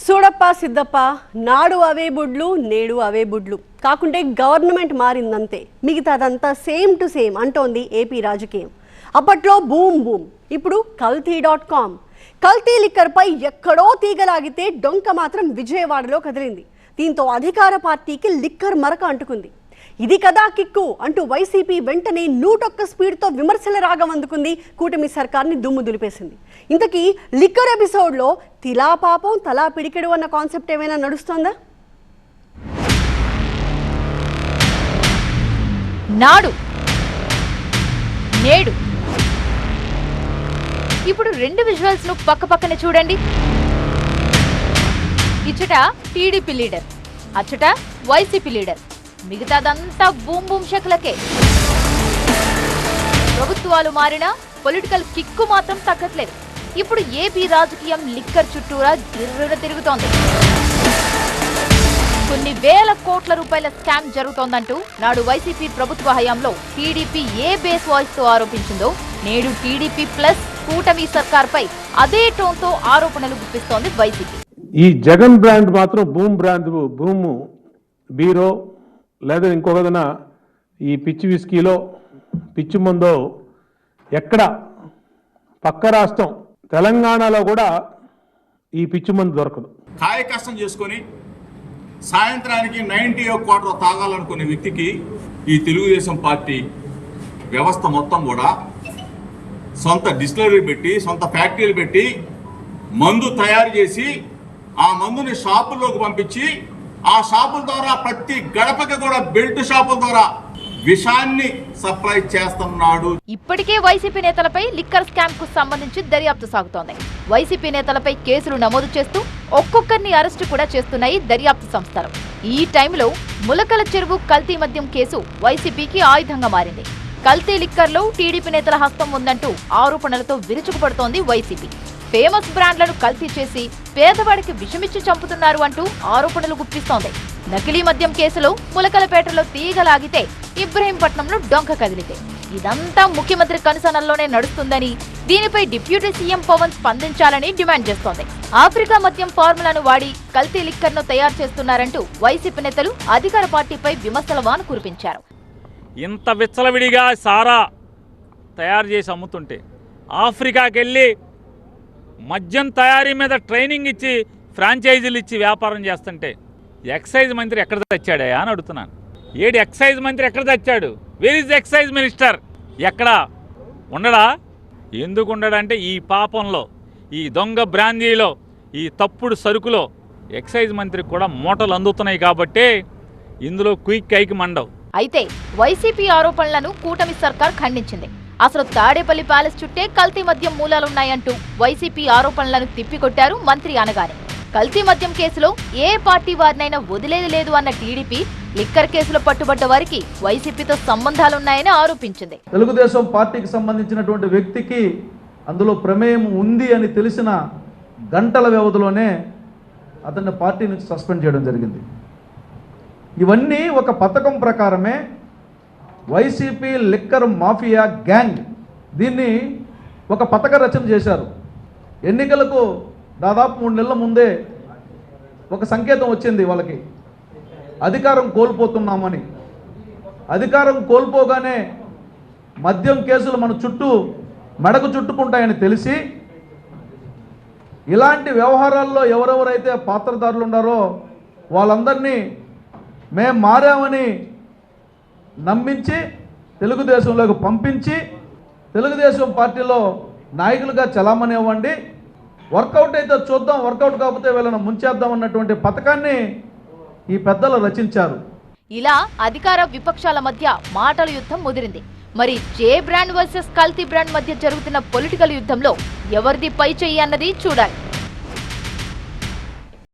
సూడప్ప సిద్దప్ప నాడు అవే బుడ్లు నేడు అవే బుడ్లు. కాకుంటే గవర్నమెంట్ మారిందంతే. మిగతాదంతా సేమ్ టు సేమ్ అంటోంది ఏపీ రాజకీయం. అప్పట్లో బూమ్ బూమ్. ఇప్పుడు కల్తీ డాట్ కామ్. కల్తీ లిక్కర్పై ఎక్కడో తీగలాగితే డొంక మాత్రం విజయవాడలో కదిలింది. దీంతో అధికార పార్టీకి లిక్కర్ మరక అంటుకుంది. ఇది కదా కిక్కు అంటూ వైసీపీ వెంటనే నూటొక్క స్పీడ్తో విమర్శల రాగం అందుకుంది కూటమి సర్కార్ని దుమ్ము దులిపేసింది. ఇంతకీ లిక్కర్ ఎపిసోడ్లో తిలా పాపం తలా పిడికెడు అన్న కాన్సెప్ట్ ఏమైనా నడుస్తోందా? నాడు నేడు. ఇప్పుడు రెండు విజువల్స్ను పక్క పక్కనే చూడండి. ఇచ్చట టీడీపీ లీడర్ అచ్చట వైసీపీ లీడర్. మిగతాదంతా బూమ్ బూమ్ శకలకే ప్రభుత్వాలు మారినా పొలిటికల్ కిక్కు మాత్రం తగ్గట్లేదు. ఇప్పుడు ఏపీ రాజకీయం లిక్కర్ చుట్టూరా గిర్రున తిరుగుతోంది. కొన్ని వేల కోట్ల రూపాయల స్కామ్ జరుగుతోందంటూ నాడు వైసీపీ ప్రభుత్వ హయాంలో టీడీపీ ఏ బేస్ వాయిస్తో ఆరోపించిందో నేడు టీడీపీ ప్లస్ కూటమి సర్కార్పై అదే టోన్తో ఆరోపణలు గుప్పిస్తోంది వైసీపీ. ఈ జగన్ బ్రాండ్ మాత్రం బూమ్ బ్రాండ్ భూము బీరో లేదా ఇంకొకదన ఈ పిచ్చి విస్కీలో పిచ్చి మందో ఎక్కడ పక్క రాష్ట్రం తెలంగాణలో కూడా ఈ పిచ్చి మందు దొరకదు. కాయ కష్టం చేసుకొని సాయంత్రానికి నైంటీ ఓ క్వార్టర్ తాగాలనుకునే వ్యక్తికి ఈ తెలుగుదేశం పార్టీ వ్యవస్థ మొత్తం కూడా సొంత డిస్టిలరీ పెట్టి సొంత ఫ్యాక్టరీలు పెట్టి మందు తయారు చేసి ఆ మందుని షాపుల్లోకి పంపించి ఆ షాపుల ద్వారా ప్రతి గడపకి కూడా బెల్ట్ షాపుల ద్వారా విషాన్ని సప్లై చేస్తున్నాడు. ఇప్పటికే వైసీపీ నేతలపై లిక్కర్ స్కామ్కు సంబంధించి దర్యాప్తు సాగుతోంది. వైసీపీ నేతలపై కేసులు నమోదు చేస్తూ ఒక్కొక్కరిని అరెస్టు కూడా చేస్తున్నాయి దర్యాప్తు సంస్థలు. ఈ టైంలో ములకల చెరువు కల్తీ మద్యం కేసు వైసీపీకి ఆయుధంగా మారింది. కల్తీ లిక్కర్లో టీడీపీ నేతల హస్తం ఉందంటూ ఆరోపణలతో విరుచుకుపడుతోంది వైసీపీ. ఫేమస్ బ్రాండ్లను కల్తీ చేసి పేదవాడికి విషమిచ్చి చంపుతున్నారు అంటూ ఆరోపణలు గుప్పిస్తోంది. నకిలీ మద్యం కేసులో ములకలపేటలో తీగలాగితే ఇబ్రహీంపట్నంలో డొంక కదిలితే. ఇదంతా ముఖ్యమంత్రి కనుసనల్లోనే నడుస్తుందని దీనిపై డిప్యూటీ సీఎం పవన్ స్పందించాలని డిమాండ్ చేస్తోంది. ఆఫ్రికా మద్యం ఫార్ములాను వాడి కల్తీ లిక్కర్ను తయారు చేస్తున్నారంటూ వైసీపీ నేతలు అధికార పార్టీపై విమర్శల వాన కురిపించారు. ఇంత విచ్చలవిడిగా సారా తయారు చేసి అమ్ముతుంటే ఆఫ్రికాకి వెళ్ళి మద్యం తయారీ మీద ట్రైనింగ్ ఇచ్చి ఫ్రాంచైజీలు ఇచ్చి వ్యాపారం చేస్తుంటే ఎక్సైజ్ మంత్రి ఎక్కడ తెచ్చాడయా అని అడుగుతున్నాను. ఏడు ఎక్సైజ్ మంత్రి ఎక్కడ తెచ్చాడు? వేర్ ఇస్ ఎక్సైజ్ మినిస్టర్ ఎక్కడ? ఉండడా? ఎందుకు ఉండడంటే ఈ పాపంలో ఈ దొంగ బ్రాందీలో ఈ తప్పుడు సరుకులో ఎక్సైజ్ మంత్రికి కూడా మూటలు అందుతున్నాయి కాబట్టే ఇందులో క్విక్ కైకి మండవు. అయితే వైసీపీ ఆరోపణలను కూటమి సర్కార్ ఖండించింది. అసలు తాడేపల్లి ప్యాలెస్ చుట్టే కల్తీ మద్యం మూలాలున్నాయంటూ వైసీపీ ఆరోపణలను తిప్పికొట్టారు మంత్రి అనగానే కల్తీ మద్యం కేసులో ఏ పార్టీ వారినైనా వదిలేది లేదు అన్న టీడీపీ లిక్కర్ కేసులో పట్టుబడ్డ వారికి వైసీపీతో సంబంధాలున్నాయని ఆరోపించింది. తెలుగుదేశం పార్టీకి సంబంధించినటువంటి వ్యక్తికి అందులో ప్రమేయం ఉంది అని తెలిసిన గంటల వ్యవధిలోనే అతన్ని పార్టీ నుంచి సస్పెండ్ చేయడం జరిగింది. ఇవన్నీ ఒక పథకం ప్రకారమే వైసీపీ లిక్కర్ మాఫియా గ్యాంగ్ దీన్ని ఒక పథక రచన చేశారు. ఎన్నికలకు దాదాపు మూడు నెలల ముందే ఒక సంకేతం వచ్చింది వాళ్ళకి. అధికారం కోల్పోతున్నామని. అధికారం కోల్పోగానే మద్యం కేసులు మన చుట్టూ మెడకు చుట్టుకుంటాయని తెలిసి ఇలాంటి వ్యవహారాల్లో ఎవరెవరైతే పాత్రదారులు ఉన్నారో వాళ్ళందరినీ మేం మారామని నమ్మించి తెలుగుదేశంలోకి పంపించి తెలుగుదేశం పార్టీలో నాయకులుగా చలామణివ్వండి. వర్కౌట్ అయితే చూద్దాం వర్కౌట్ కాకపోతే వీళ్ళని ముంచేద్దాం అన్నటువంటి పథకాన్ని ఈ పెద్దలు రచించారు. ఇలా అధికార విపక్షాల మధ్య మాటల యుద్ధం ముదిరింది. మరి జే బ్రాండ్ వర్సెస్ కల్తీ బ్రాండ్ మధ్య జరుగుతున్న పొలిటికల్ యుద్ధంలో ఎవరిది పై చెయ్యి అన్నది చూడాలి.